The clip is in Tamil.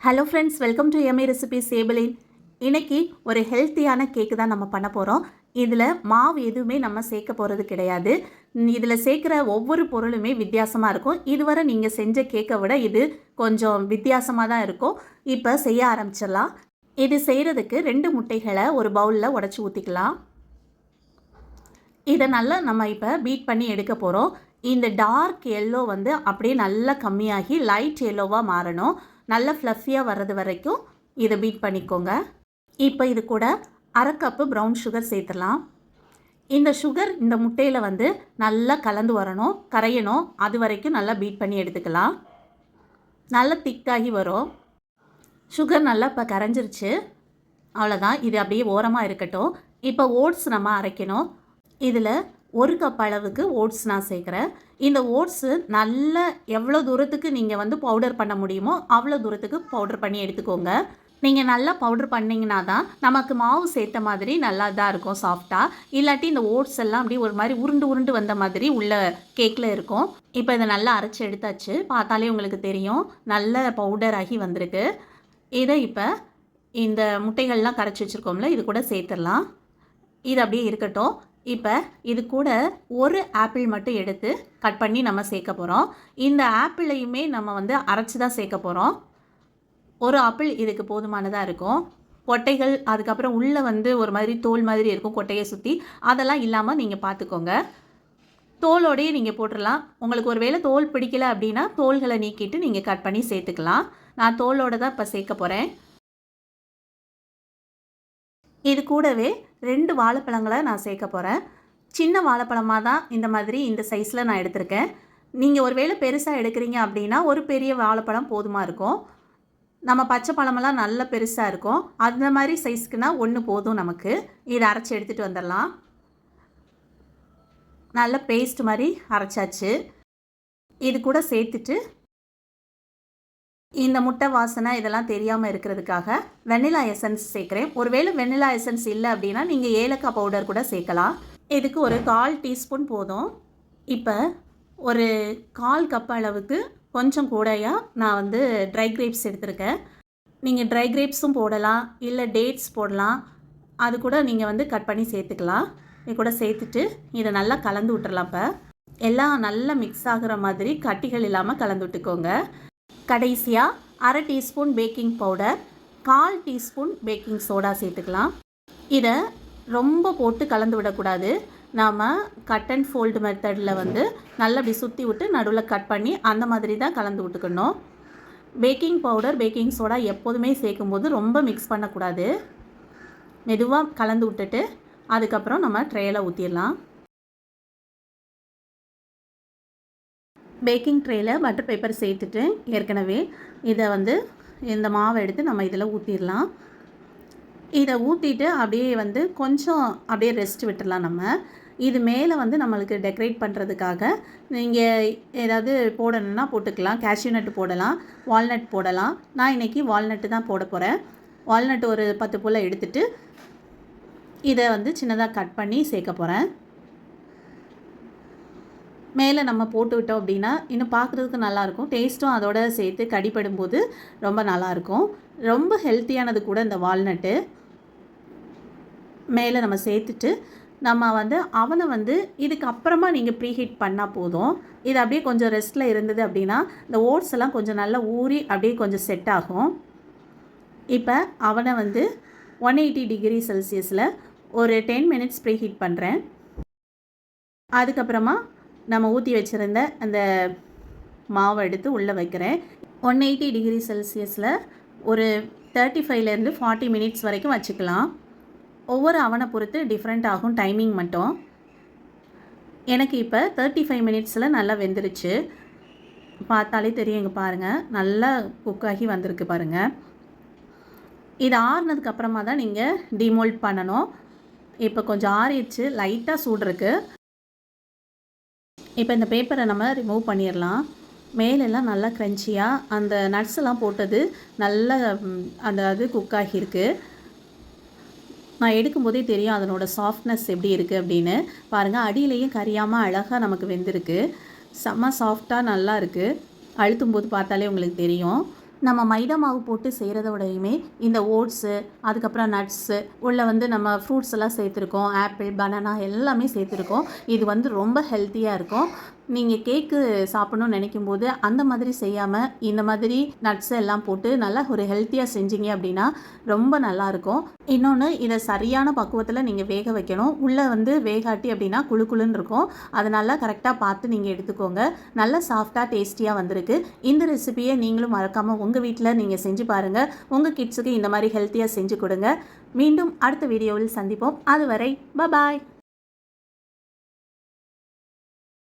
Hello friends welcome to MA recipe சேபிளின் இன்னைக்கு ஒரு ஹெல்த்தியான கேக்கு தான் நம்ம பண்ண போகிறோம் இதில் மாவு எதுவுமே நம்ம சேர்க்க போகிறது கிடையாது. இதில் சேர்க்குற ஒவ்வொரு பொருளுமே வித்தியாசமாக இருக்கும். இதுவரை நீங்கள் செஞ்ச கேக்கை விட இது கொஞ்சம் வித்தியாசமாக தான் இருக்கும். இப்போ செய்ய ஆரம்பிச்சிடலாம். இது செய்கிறதுக்கு ரெண்டு முட்டைகளை ஒரு பவுலில் உடச்சி ஊற்றிக்கலாம் இதை நல்லா நம்ம இப்போ பீட் பண்ணி எடுக்க போகிறோம் இந்த டார்க் எல்லோ வந்து அப்படியே நல்லா கம்மியாகி லைட் எல்லோவாக மாறணும். நல்லா ஃப்ளஃபியாக வர்றது வரைக்கும் இதை பீட் பண்ணிக்கோங்க. இப்போ இது கூட அரை கப்பு ப்ரௌன் சுகர் சேர்த்துடலாம். இந்த சுகர் இந்த முட்டையில் வந்து நல்லா கலந்து வரணும் கரையணும். அது வரைக்கும் நல்லா பீட் பண்ணி எடுத்துக்கலாம். நல்லா திக்காகி வரும். சுகர் நல்லா இப்போ கரைஞ்சிருச்சு. அவ்வளோதான் இது அப்படியே ஓரமாக இருக்கட்டும். இப்போ ஓட்ஸ் நம்ம அரைக்கணும். இதில் ஒரு கப் அளவுக்கு ஓட்ஸ் நான் சேர்க்குறேன். இந்த ஓட்ஸு நல்ல எவ்வளோ தூரத்துக்கு நீங்கள் வந்து பவுடர் பண்ண முடியுமோ அவ்வளோ தூரத்துக்கு பவுடர் பண்ணி எடுத்துக்கோங்க. நீங்கள் நல்லா பவுடர் பண்ணிங்கன்னா தான் நமக்கு மாவு சேர்த்த மாதிரி நல்லா தான் இருக்கும் சாஃப்டாக இல்லாட்டி இந்த ஓட்ஸ் எல்லாம் அப்படியே ஒரு மாதிரி உருண்டு உருண்டு வந்த மாதிரி உள்ள கேக்கில் இருக்கும். இப்போ இதை நல்லா அரைச்சி எடுத்தாச்சு. பார்த்தாலே உங்களுக்கு தெரியும். நல்ல பவுடர் ஆகி வந்திருக்கு. இதை இப்போ இந்த முட்டைகள்லாம் கரைச்சி வச்சுருக்கோம்ல இது கூட சேர்த்துடலாம். இது அப்படியே இருக்கட்டும். இப்போ இது கூட ஒரு ஆப்பிள் மட்டும் எடுத்து கட் பண்ணி நம்ம சேர்க்க போகிறோம் இந்த ஆப்பிளையுமே நம்ம வந்து அரைச்சி தான் சேர்க்க போகிறோம் ஒரு ஆப்பிள் இதுக்கு போதுமானதாக இருக்கும். கொட்டைகள் அதுக்கப்புறம் உள்ளே வந்து ஒரு மாதிரி தோல் மாதிரி இருக்கும் கொட்டையை சுற்றி அதெல்லாம் இல்லாமல் நீங்கள் பார்த்துக்கோங்க தோலோடையே நீங்கள் போட்டுடலாம் உங்களுக்கு ஒரு வேளை தோல் பிடிக்கல அப்படின்னா தோல்களை நீக்கிட்டு நீங்கள் கட் பண்ணி சேர்த்துக்கலாம். நான் தோலோட தான் இப்போ சேர்க்க போகிறேன் இது கூடவே ரெண்டு வாழைப்பழங்களை நான் சேர்க்க போகிறேன் சின்ன வாழைப்பழமாக தான் இந்த மாதிரி இந்த சைஸில் நான் எடுத்திருக்கேன். நீங்கள் ஒரு வேளை பெருசாக எடுக்கிறீங்க அப்படின்னா ஒரு பெரிய வாழைப்பழம் போதுமாக இருக்கும். நம்ம பச்சை பழமெல்லாம் நல்ல பெருசாக இருக்கும். அந்த மாதிரி சைஸ்க்குனா ஒன்று போதும் நமக்கு. இதை அரைச்சி எடுத்துகிட்டு வந்துடலாம். நல்ல பேஸ்ட் மாதிரி அரைச்சாச்சு. இது கூட சேர்த்துட்டு இந்த முட்டை வாசனை இதெல்லாம் தெரியாமல் இருக்கிறதுக்காக வெண்ணிலா எசன்ஸ் சேர்க்குறேன். ஒருவேளை வெண்ணிலா எசன்ஸ் இல்லை அப்படின்னா நீங்கள் ஏலக்காய் பவுடர் கூட சேர்க்கலாம். இதுக்கு ஒரு கால் டீஸ்பூன் போதும். இப்போ ஒரு கால் கப் அளவுக்கு கொஞ்சம் கூடையாக நான் வந்து ட்ரை கிரேப்ஸ் எடுத்திருக்கேன். நீங்கள் ட்ரை கிரேப்ஸும் போடலாம் இல்லை டேட்ஸ் போடலாம். அது கூட நீங்கள் வந்து கட் பண்ணி சேர்த்துக்கலாம். இது கூட சேர்த்துட்டு இதை நல்லா கலந்து விட்டுறலாம் இப்போ. எல்லாம் நல்லா மிக்ஸ் ஆகிற மாதிரி கட்டிகள் இல்லாமல் கலந்து விட்டுக்கோங்க. கடைசியாக அரை டீஸ்பூன் பேக்கிங் பவுடர் கால் டீஸ்பூன் பேக்கிங் சோடா சேர்த்துக்கலாம். இதை ரொம்ப போட்டு கலந்து விடக்கூடாது. நாம் கட் அண்ட் ஃபோல்டு மெத்தடில் வந்து நல்லா அப்படி சுற்றி விட்டு நடுவில் கட் பண்ணி அந்த மாதிரி தான் கலந்து விட்டுக்கணும். பேக்கிங் பவுடர் பேக்கிங் சோடா எப்போதுமே சேர்க்கும்போது ரொம்ப மிக்ஸ் பண்ணக்கூடாது. மெதுவாக கலந்து விட்டுட்டு அதுக்கப்புறம் நம்ம ட்ரேயில் ஊற்றிடலாம் பேக்கிங் ட்ரேயில் பட்டர் பேப்பர் சேர்த்துட்டு ஏற்கனவே இதை வந்து இந்த மாவை எடுத்து நம்ம இதில் ஊற்றிடலாம் இதை ஊற்றிட்டு அப்படியே வந்து கொஞ்சம் அப்படியே ரெஸ்ட் விட்டுடலாம் நம்ம. இது மேலே வந்து நம்மளுக்கு டெக்கரேட் பண்ணுறதுக்காக நீங்கள் ஏதாவது போடணுன்னா போட்டுக்கலாம். கேஷ்யூ நட்டு போடலாம் வால்நட் போடலாம். நான் இன்றைக்கி வால்நட்டு தான் போட போகிறேன் வால்நட் ஒரு பத்து போல் எடுத்துட்டு இதை வந்து சின்னதாக கட் பண்ணி சேர்க்க போகிறேன் மேலே நம்ம போட்டு விட்டோம் அப்படின்னா இன்னும் பார்க்குறதுக்கு நல்லாயிருக்கும். டேஸ்ட்டும் அதோட சேர்த்து கடிப்படும் போது ரொம்ப நல்லாயிருக்கும். ரொம்ப ஹெல்த்தியானது கூட இந்த வால்நட்டு. மேலே நம்ம சேர்த்துட்டு நம்ம வந்து அவனை வந்து இதுக்கு அப்புறமா நீங்கள் ப்ரீஹீட் பண்ணால் போதும். இது அப்படியே கொஞ்சம் ரெஸ்ட்டில் இருந்தது அப்படின்னா இந்த ஓட்ஸ் எல்லாம் கொஞ்சம் நல்லா ஊறி அப்படியே கொஞ்சம் செட் ஆகும். இப்போ அவனை வந்து ஒன் எயிட்டி டிகிரி செல்சியஸில் ஒரு டென் மினிட்ஸ் ப்ரீஹீட் பண்ணுறேன். அதுக்கப்புறமா நம்ம ஊற்றி வச்சுருந்த அந்த மாவை எடுத்து உள்ளே வைக்கிறேன். ஒன் எயிட்டி டிகிரி செல்சியஸில் ஒரு தேர்ட்டி ஃபைவ்லேருந்து ஃபார்ட்டி மினிட்ஸ் வரைக்கும் வச்சுக்கலாம். ஒவ்வொரு அவனை பொறுத்து டிஃப்ரெண்ட் ஆகும் டைமிங் மட்டும். எனக்கு இப்போ தேர்ட்டி ஃபைவ் மினிட்ஸில் நல்லா வெந்துருச்சு. பார்த்தாலே தெரியுங்க பாருங்கள் நல்லா குக் ஆகி வந்திருக்கு பாருங்கள் இது ஆறுனதுக்கு அப்புறமா தான் நீங்கள் டிமோல்ட் பண்ணணும். இப்போ கொஞ்சம் ஆறிடுச்சு. லைட்டாக சூடு இருக்குது இப்போ இந்த பேப்பரை நம்ம ரிமூவ் பண்ணிடலாம். மேலெல்லாம் நல்லா க்ரன்ச்சியாக அந்த நட்ஸ் எல்லாம் போட்டது நல்லா அந்த அது குக் ஆகியிருக்கு. நான் எடுக்கும்போதே தெரியும் அதனோட சாஃப்ட்னஸ் எப்படி இருக்குது அப்படின்னு. பாருங்கள் அடியிலையும் கரியாமல் அழகாக நமக்கு வெந்திருக்கு. செம்ம சாஃப்டாக நல்லா இருக்குது அழுத்தும் போது பார்த்தாலே உங்களுக்கு தெரியும். நம்ம மைதா மாவு போட்டு செய்கிறதோடையுமே இந்த ஓட்ஸு அதுக்கப்புறம் நட்ஸு உள்ள வந்து நம்ம ஃப்ரூட்ஸ் எல்லாம் சேர்த்துருக்கோம். ஆப்பிள் பனானா எல்லாமே சேர்த்துருக்கோம். இது வந்து ரொம்ப ஹெல்த்தியாக இருக்கும். நீங்கள் கேக்கு சாப்பிடணும்னு நினைக்கும் போது அந்த மாதிரி செய்யாமல் இந்த மாதிரி நட்ஸ் எல்லாம் போட்டு நல்லா ஒரு ஹெல்த்தியாக செஞ்சீங்க அப்படின்னா ரொம்ப நல்லாயிருக்கும் இன்னொன்று இதை சரியான பக்குவத்தில் நீங்கள் வேக வைக்கணும். உள்ளே வந்து வேகாட்டி அப்படின்னா குழு குழுன்னு இருக்கும். அதனால் கரெக்டாக பார்த்து நீங்கள் எடுத்துக்கோங்க. நல்ல சாஃப்டாக டேஸ்டியாக வந்திருக்கு. இந்த ரெசிபியை நீங்களும் மறக்காமல் உங்கள் வீட்டில் நீங்கள் செஞ்சு பாருங்கள் உங்கள் கிட்ஸுக்கு இந்த மாதிரி ஹெல்த்தியாக செஞ்சு கொடுங்க. மீண்டும் அடுத்த வீடியோவில் சந்திப்போம். அதுவரை பபாய்